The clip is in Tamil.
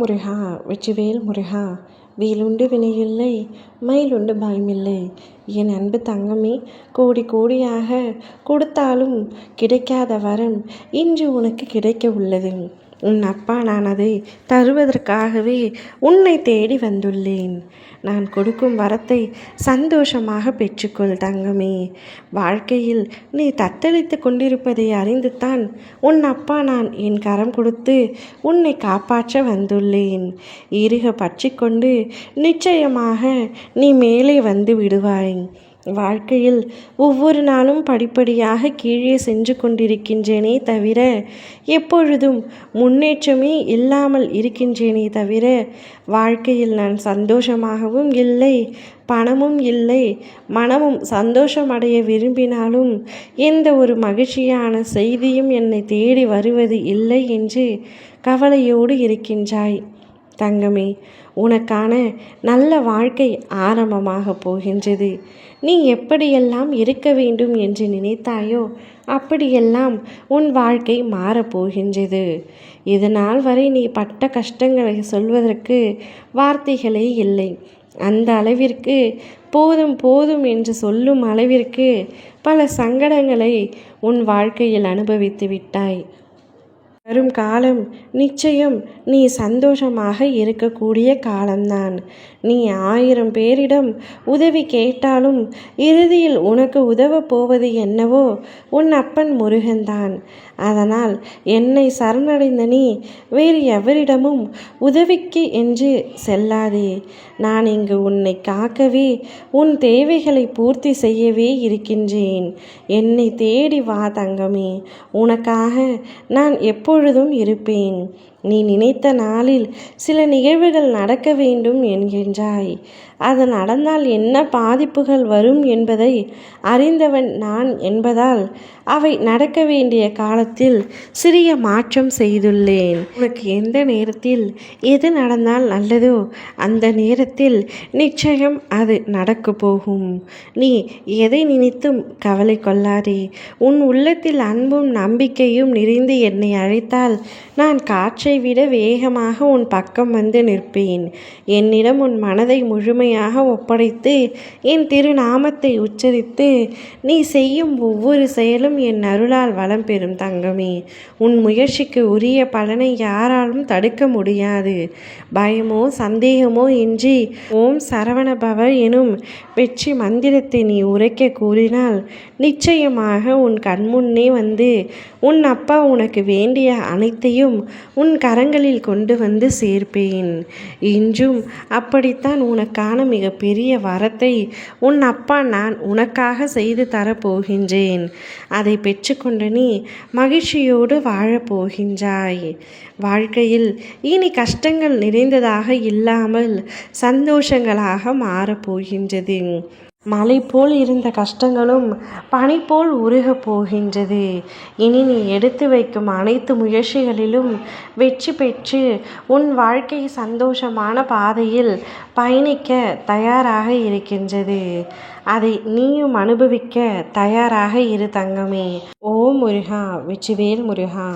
முருகா வெற்றிவேல் முருகா வேலுண்டு வினையில்லை மயிலுண்டு பயமில்லை. என் அன்பு தங்கமே கோடி கோடியாக கொடுத்தாலும் கிடைக்காத வரம் இன்று உனக்கு கிடைக்க உள்ளது. உன் அப்பா நான் அதை தருவதற்காகவே உன்னை தேடி வந்துள்ளேன். நான் கொடுக்கும் வரத்தை சந்தோஷமாக பெற்றுக்கொள் தங்கமே. வாழ்க்கையில் நீ தத்தளித்து கொண்டிருப்பதை அறிந்துதான் உன் அப்பா நான் என் கரம் கொடுத்து உன்னை காப்பாற்ற வந்துள்ளேன். இருக பற்றிக்கொண்டு நிச்சயமாக நீ மேலே வந்து விடுவாய். வாழ்க்கையில் ஒவ்வொரு நாளும் படிப்படியாக கீழே சென்று கொண்டிருக்கின்றேனே தவிர எப்பொழுதும் முன்னேற்றமே இல்லாமல் இருக்கின்றேனே தவிர வாழ்க்கையில் நான் சந்தோஷமாகவும் இல்லை பணமும் இல்லை மனமும் சந்தோஷமடைய விரும்பினாலும் எந்த ஒரு மகிழ்ச்சியான செய்தியும் என்னை தேடி வருவது இல்லை என்று கவலையோடு இருக்கின்றாய். தங்கமே உனக்கான நல்ல வாழ்க்கை ஆரம்பமாக போகின்றது. நீ எப்படியெல்லாம் இருக்க வேண்டும் என்று நினைத்தாயோ அப்படியெல்லாம் உன் வாழ்க்கை மாறப்போகின்றது இதனால் வரை நீ பட்ட கஷ்டங்களை சொல்வதற்கு வார்த்தைகளே இல்லை. அந்த அளவிற்கு போதும் போதும் என்று சொல்லும் அளவிற்கு பல சங்கடங்களை உன் வாழ்க்கையில் அனுபவித்து விட்டாய். வரும் காலம் நிச்சயம் நீ சந்தோஷமாக இருக்கக்கூடிய காலம்தான். நீ ஆயிரம் பேரிடம் உதவி கேட்டாலும் இறுதியில் உனக்கு உதவப் போவது என்னவோ உன் அப்பன் முருகன்தான். அதனால் என்னை சரணடைந்த நீ வேறு எவரிடமும் உதவிக்கு என்று செல்லாதே. நான் இங்கு உன்னை காக்கவே உன் தேவைகளை பூர்த்தி செய்யவே இருக்கின்றேன். என்னை தேடி வா தங்கமே. உனக்காக நான் எப்பொழுதும் இருப்பேன். நீ நினைத்த நாளில் சில நிகழ்வுகள் நடக்க வேண்டும் என்கின்றாய். அது நடந்தால் என்ன பாதிப்புகள் வரும் என்பதை அறிந்தவன் நான் என்பதால் அவை நடக்க வேண்டிய காலத்தில் சிறிய மாற்றம் செய்துள்ளேன். உனக்கு எந்த நேரத்தில் எது நடந்தால் நல்லதோ அந்த நேரத்தில் நிச்சயம் அது நடக்க போகும். நீ எதை நினைத்தும் கவலை கொள்ளாதே. உன் உள்ளத்தில் அன்பும் நம்பிக்கையும் நிறைந்து என்னை அழை நினைத்தால் நான் காற்றை விட வேகமாக உன் பக்கம் வந்து நிற்பேன். என்னிடம் உன் மனதை முழுமையாக ஒப்படைத்து என் திருநாமத்தை உச்சரித்து நீ செய்யும் ஒவ்வொரு செயலும் என் அருளால் வளம் பெறும் தங்கமே. உன் முயற்சிக்கு உரிய பலனை யாராலும் தடுக்க முடியாது. பயமோ சந்தேகமோ இன்றி ஓம் சரவணபவ எனும் வெற்றி மந்திரத்தை நீ உரைக்க கூறினால் நிச்சயமாக உன் கண்முன்னே வந்து உன் அப்பா உனக்கு வேண்டிய வேண்டிய அனைத்தையும் உன் கரங்களில் கொண்டு வந்து சேர்ப்பேன். இன்றும் அப்படித்தான் உனக்கான மிகப்பெரிய வரத்தை உன் அப்பா நான் உனக்காக செய்து தரப்போகின்றேன். அதை பெற்றுக்கொண்டு நீ மகிழ்ச்சியோடு வாழப்போகின்றாய் வாழ்க்கையில் இனி கஷ்டங்கள் நிறைந்ததாக இல்லாமல் சந்தோஷங்களாக மாறப்போகின்றது மலை போல் இருந்த கஷ்டங்களும் பனி போல் உருகப் போகின்றது. இனி நீ எடுத்து வைக்கும் அனைத்து முயற்சிகளிலும் வெற்றி பெற்று உன் வாழ்க்கை சந்தோஷமான பாதையில் பயணிக்க தயாராக இருக்கின்றது. அதை நீயும் அனுபவிக்க தயாராக இரு தங்கமே. ஓ முருகா வெற்றிவேல் முருகா.